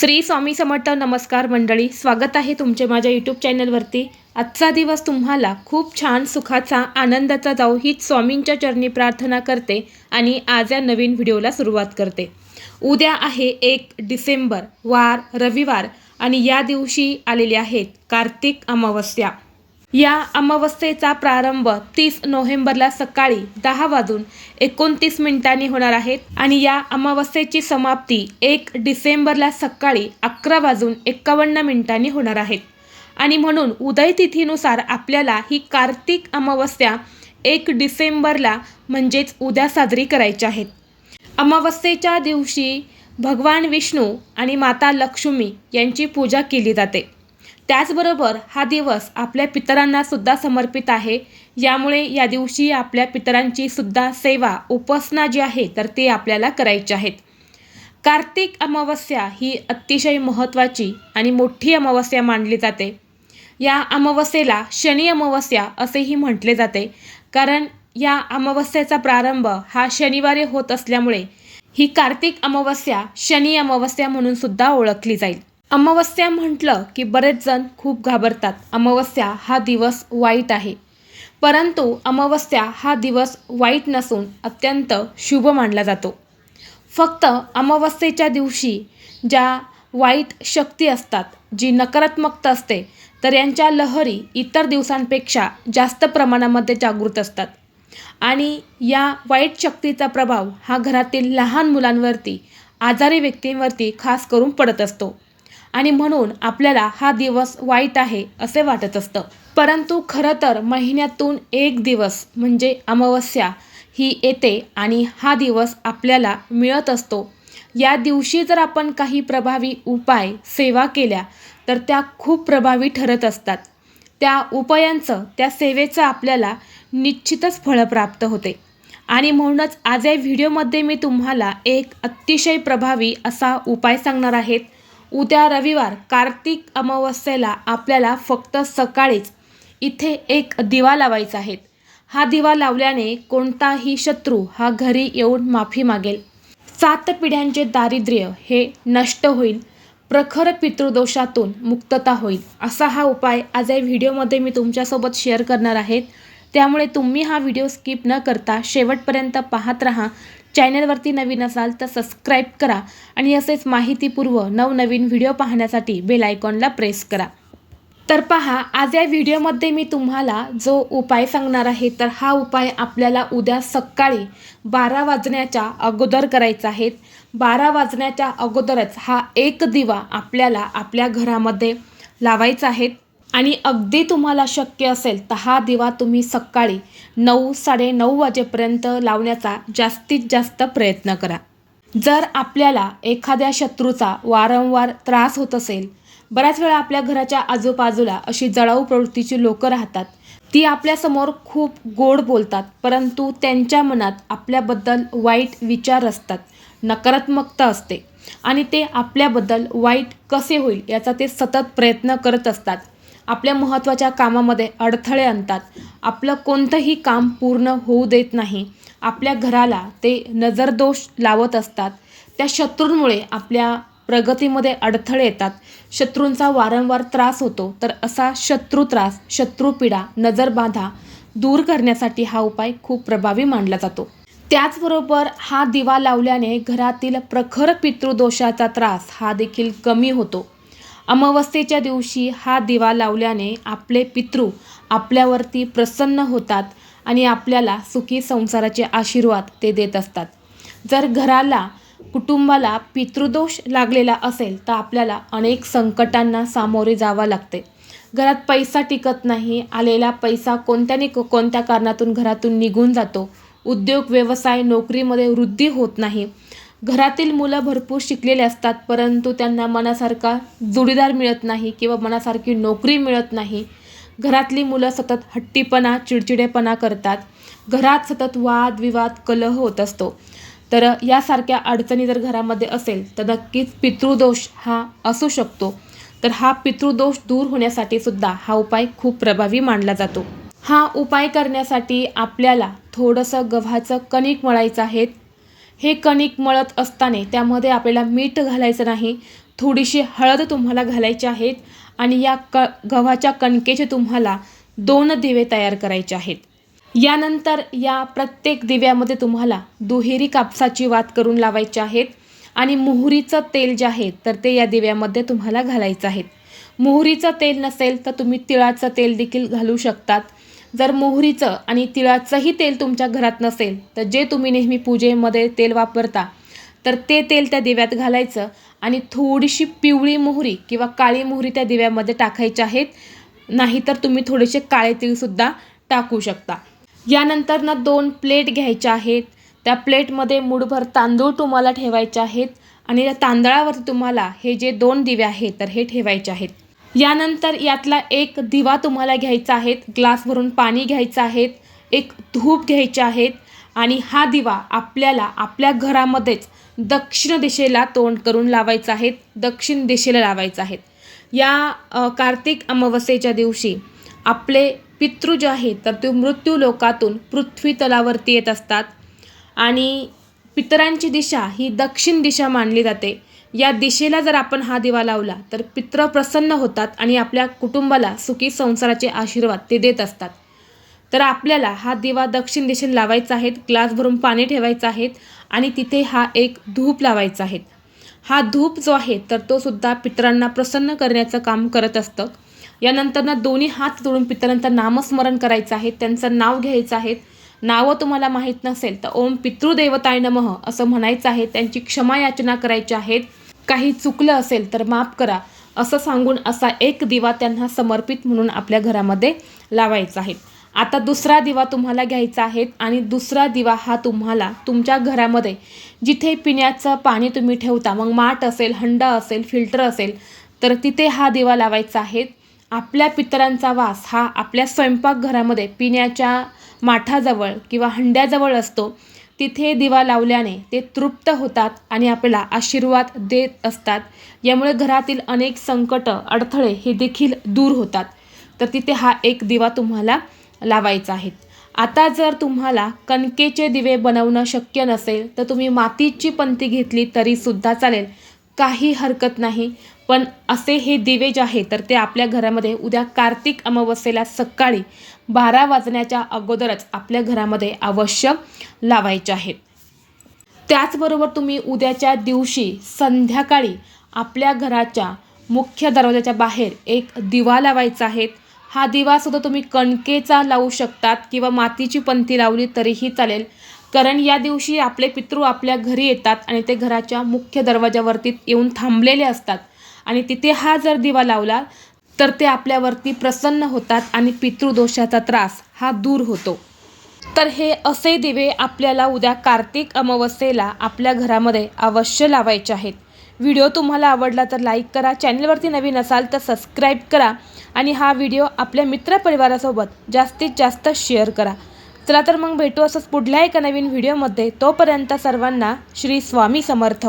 श्री स्वामी समर्थ नमस्कार मंडळी स्वागत आहे तुमचे माझ्या यूट्यूब चॅनलवरती. आजचा दिवस तुम्हाला खूप छान सुखाचा आनंदाचा जाऊ हीच स्वामींच्या चरणी प्रार्थना करते आणि आज या नवीन व्हिडिओला सुरुवात करते. उद्या आहे एक डिसेंबर वार रविवार आणि या दिवशी आलेले आहेत कार्तिक अमावस्या. या अमावस्येचा प्रारंभ तीस नोव्हेंबरला सकाळी दहा वाजून एकोणतीस मिनिटांनी होणार आहेत आणि या अमावस्येची समाप्ती एक डिसेंबरला सकाळी अकरा वाजून एकावन्न मिनिटांनी होणार आहेत आणि म्हणून उदय तिथीनुसार आपल्याला ही कार्तिक अमावस्या एक डिसेंबरला म्हणजेच उद्या साजरी करायची आहेत अमावस्येच्या दिवशी भगवान विष्णू आणि माता लक्ष्मी यांची पूजा केली जाते. त्याचबरोबर हा दिवस आपल्या पितरांना सुद्धा समर्पित आहे. यामुळे या दिवशी आपल्या पितरांची सुद्धा सेवा उपासना जी आहे तर ती आपल्याला करायची आहेत. कार्तिक अमावस्या ही अतिशय महत्त्वाची आणि मोठी अमावस्या मानली जाते. या अमावस्येला शनी अमावस्या असेही म्हटले जाते. कारण या अमावस्येचा प्रारंभ हा शनिवारी होत असल्यामुळे ही कार्तिक अमावस्या शनी अमावस्या म्हणून सुद्धा ओळखली जाईल. अमावस्या म्हटलं की बरेच जण खूप घाबरतात. अमावस्या हा दिवस वाईट आहे. परंतु अमावस्या हा दिवस वाईट नसून अत्यंत शुभ मानला जातो. फक्त अमावस्येच्या दिवशी ज्या वाईट शक्ती असतात जी नकारात्मकता असते तर यांच्या लहरी इतर दिवसांपेक्षा जास्त प्रमाणामध्ये जागृत असतात. आणि या वाईट शक्तीचा प्रभाव हा घरातील लहान मुलांवरती आजारी व्यक्तींवरती खास करून पडत असतो. आणि म्हणून आपल्याला हा दिवस वाईट आहे असे वाटत असतं. परंतु खरं तर महिन्यातून एक दिवस म्हणजे अमावस्या ही येते आणि हा दिवस आपल्याला मिळत असतो. या दिवशी जर आपण काही प्रभावी उपाय सेवा केल्या तर त्या खूप प्रभावी ठरत असतात. त्या उपायांचं त्या सेवेचं आपल्याला निश्चितच फळ प्राप्त होते. आणि म्हणूनच आज या व्हिडिओमध्ये मी तुम्हाला एक अतिशय प्रभावी असा उपाय सांगणार आहेत उद्या रविवार कार्तिक अमावस्येला आपल्याला फक्त सकाळीच इथे एक दिवा लावायचा आहे. हा दिवा लावल्याने कोणताही शत्रू हा घरी येऊन माफी मागेल. सात पिढ्यांचे दारिद्र्य हे नष्ट होईल. प्रखर पितृदोषातून मुक्तता होईल. असा हा उपाय आज या व्हिडिओमध्ये मी तुमच्यासोबत शेअर करणार आहेत त्यामुळे तुम्ही हा व्हिडिओ स्किप न करता शेवटपर्यंत पाहत राहा. चॅनलवरती नवीन असाल तर सबस्क्राईब करा आणि असेच माहितीपूर्व नवनवीन व्हिडिओ पाहण्यासाठी बेल आयकॉनला प्रेस करा. तर पहा आज या व्हिडिओमध्ये मी तुम्हाला जो उपाय सांगणार आहे तर हा उपाय आपल्याला उद्या सकाळी बारा वाजण्याच्या अगोदर करायचा आहे. बारा वाजण्याच्या अगोदरच हा एक दिवा आपल्याला आपल्या घरामध्ये लावायचा आहे. आणि अगदी तुम्हाला शक्य असेल तर हा दिवा तुम्ही सकाळी नऊ साडेनऊ वाजेपर्यंत लावण्याचा जास्तीत जास्त प्रयत्न करा. जर आपल्याला एखाद्या शत्रूचा वारंवार त्रास होत असेल बऱ्याच वेळा आपल्या घराच्या आजूबाजूला अशी जळाऊ प्रवृत्तीची लोकं राहतात. ती आपल्यासमोर खूप गोड बोलतात परंतु त्यांच्या मनात आपल्याबद्दल वाईट विचार असतात. नकारात्मकता असते. आणि ते आपल्याबद्दल वाईट कसे होईल याचा ते सतत प्रयत्न करत असतात. आपल्या महत्त्वाच्या कामामध्ये अडथळे आणतात. आपलं कोणतंही काम पूर्ण होऊ देत नाही. आपल्या घराला ते नजरदोष लावत असतात. त्या शत्रूंमुळे आपल्या प्रगतीमध्ये अडथळे येतात. शत्रूंचा वारंवार त्रास होतो तर असा शत्रू त्रास शत्रुपीडा नजरबाधा दूर करण्यासाठी हा उपाय खूप प्रभावी मानला जातो. त्याचबरोबर हा दिवा लावल्याने घरातील प्रखर पितृदोषाचा त्रास हा देखील कमी होतो. अमावस्येच्या दिवशी हा दिवा लावल्याने आपले पितृ आपल्यावरती प्रसन्न होतात आणि आपल्याला सुखी संसाराचे आशीर्वाद ते देत असतात. जर घराला कुटुंबाला पितृदोष लागलेला असेल तर आपल्याला अनेक संकटांना सामोरे जावं लागते. घरात पैसा टिकत नाही आलेला पैसा कोणत्याने कोणत्या कारणातून घरातून निघून जातो? उद्योग व्यवसाय नोकरीमध्ये वृद्धी होत नाही. घरातील मुलं भरपूर शिकलेले असतात परंतु त्यांना मनासारखा जोडीदार मिळत नाही किंवा मनासारखी नोकरी मिळत नाही. घरातली मुलं सतत हट्टीपणा चिडचिडेपणा करतात. घरात सतत वादविवाद कलह होत असतो. तर यासारख्या अडचणी जर घरामध्ये असेल तर नक्कीच पितृदोष हा असू शकतो. तर हा पितृदोष दूर होण्यासाठी सुद्धा हा उपाय खूप प्रभावी मानला जातो. हा उपाय करण्यासाठी आपल्याला थोडंसं गव्हाचं कणिक मळायचं आहे हे कणिक मळत असताना त्यामध्ये आपल्याला मीठ घालायचं नाही. थोडीशी हळद तुम्हाला घालायची आहेत आणि या क गव्हाच्या कणकेचे तुम्हाला दोन दिवे तयार करायचे आहेत. यानंतर या प्रत्येक दिव्यामध्ये तुम्हाला दुहेरी कापसाची वात करून लावायची आहेत आणि मोहरीचं तेल जे आहे तर ते या दिव्यामध्ये तुम्हाला घालायचं आहे. मोहरीचं तेल नसेल तर तुम्ही तिळाचं तेल देखील घालू शकतात. जर मोहरीचं आणि तिळाचंही तेल तुमच्या घरात नसेल तर जे तुम्ही नेहमी पूजेमध्ये तेल वापरता तर ते तेल त्या दिव्यात घालायचं आणि थोडीशी पिवळी मोहरी किंवा काळी मोहरी त्या दिव्यामध्ये टाकायच्या आहेत. नाहीतर तुम्ही थोडेसे काळे तीळसुद्धा टाकू शकता. यानंतर ना दोन प्लेट घ्यायच्या आहेत. त्या प्लेटमध्ये मुठभर तांदूळ तुम्हाला ठेवायचे आहेत आणि त्या तांदळावरती तुम्हाला हे जे दोन दिवे आहेत तर हे ठेवायचे आहेत. यानंतर यातला एक दिवा तुम्हाला घ्यायचा आहे. ग्लासभरून पाणी घ्यायचं आहे. एक धूप घ्यायचे आहेत आणि हा दिवा आपल्याला आपल्या घरामध्येच दक्षिण दिशेला तोंड करून लावायचा आहे. दक्षिण दिशेला लावायचा आहे. या कार्तिक अमावस्येच्या दिवशी आपले पितृ जे आहेत तर ते मृत्यू लोकातून पृथ्वी तलावरती येत असतात. आणि पितरांची दिशा ही दक्षिण दिशा मानली जाते. या दिशेला जर आपण हा दिवा लावला तर पित्र प्रसन्न होतात आणि आपल्या कुटुंबाला सुखी संसाराचे आशीर्वाद ते देत असतात. तर आपल्याला हा दिवा दक्षिण दिशेला लावायचा आहे ग्लास भरून पाणी ठेवायचं आहे आणि तिथे हा एक धूप लावायचा आहे. हा धूप जो आहे तर तो सुद्धा पितरांना प्रसन्न करण्याचं काम करत असतं. यानंतर ना दोन्ही हात जोडून पितरांचं नामस्मरण करायचं आहे त्यांचं नाव घ्यायचं आहे. नावं तुम्हाला माहीत नसेल तर ओम पितृदेवताय नमः असं म्हणायचं आहे त्यांची क्षमा याचना करायची आहेत काही चुकलं असेल तर माफ करा असं सांगून असा एक दिवा त्यांना समर्पित म्हणून आपल्या घरामध्ये लावायचा आहे. आता दुसरा दिवा तुम्हाला घ्यायचा आहे आणि दुसरा दिवा हा तुम्हाला तुमच्या घरामध्ये जिथे पिण्याचं पाणी तुम्ही ठेवता मग माठ असेल हंडा असेल फिल्टर असेल तर तिथे हा दिवा लावायचा आहे. आपल्या पितरांचा वास हा आपल्या स्वयंपाकघरामध्ये पिण्याच्या माठाजवळ किंवा हंड्याजवळ असतो. तिथे दिवा लावल्याने ते तृप्त होतात आणि आपल्याला आशीर्वाद देत असतात. यामुळे घरातील अनेक संकट अडथळे हे देखील दूर होतात. तर तिथे हा एक दिवा तुम्हाला लावायचा आहे. आता जर तुम्हाला कणकेचे दिवे बनवणं शक्य नसेल तर तुम्ही मातीची पंती घेतली तरीसुद्धा चालेल. काही हरकत नाही. पण असे हे दिवे जे आहे तर ते आपल्या घरामध्ये उद्या कार्तिक अमावस्येला सकाळी बारा वाजण्याच्या अगोदरच आपल्या घरामध्ये अवश्य लावायचे आहेत. त्याचबरोबर तुम्ही उद्याच्या दिवशी संध्याकाळी आपल्या घराच्या मुख्य दरवाजाच्या बाहेर एक दिवा लावायचा आहे. हा दिवासुद्धा तुम्ही कणकेचा लावू शकतात किंवा मातीची पंथी लावली तरीही चालेल. कारण या दिवशी आपले पितृ आपल्या घरी येतात आणि ते घराच्या मुख्य दरवाजावरती येऊन थांबलेले असतात. आणि तिथे हा जर दिवा लावला तर ते आपल्यावरती प्रसन्न होतात आणि पितृदोषाचा त्रास हा दूर होतो. तर हे असे दिवे आपल्याला उद्या कार्तिक अमावस्येला आपल्या घरामध्ये अवश्य लावायचे आहेत. व्हिडिओ तुम्हाला आवडला तर लाईक करा चॅनलवरती नवीन असाल तर सबस्क्राईब करा आणि हा व्हिडिओ आपल्या मित्रपरिवारासोबत जास्तीत जास्त शेअर करा. चला तर मग भेटू असंच पुढल्या एका नवीन व्हिडिओमध्ये. तोपर्यंत सर्वांना श्री स्वामी समर्थ.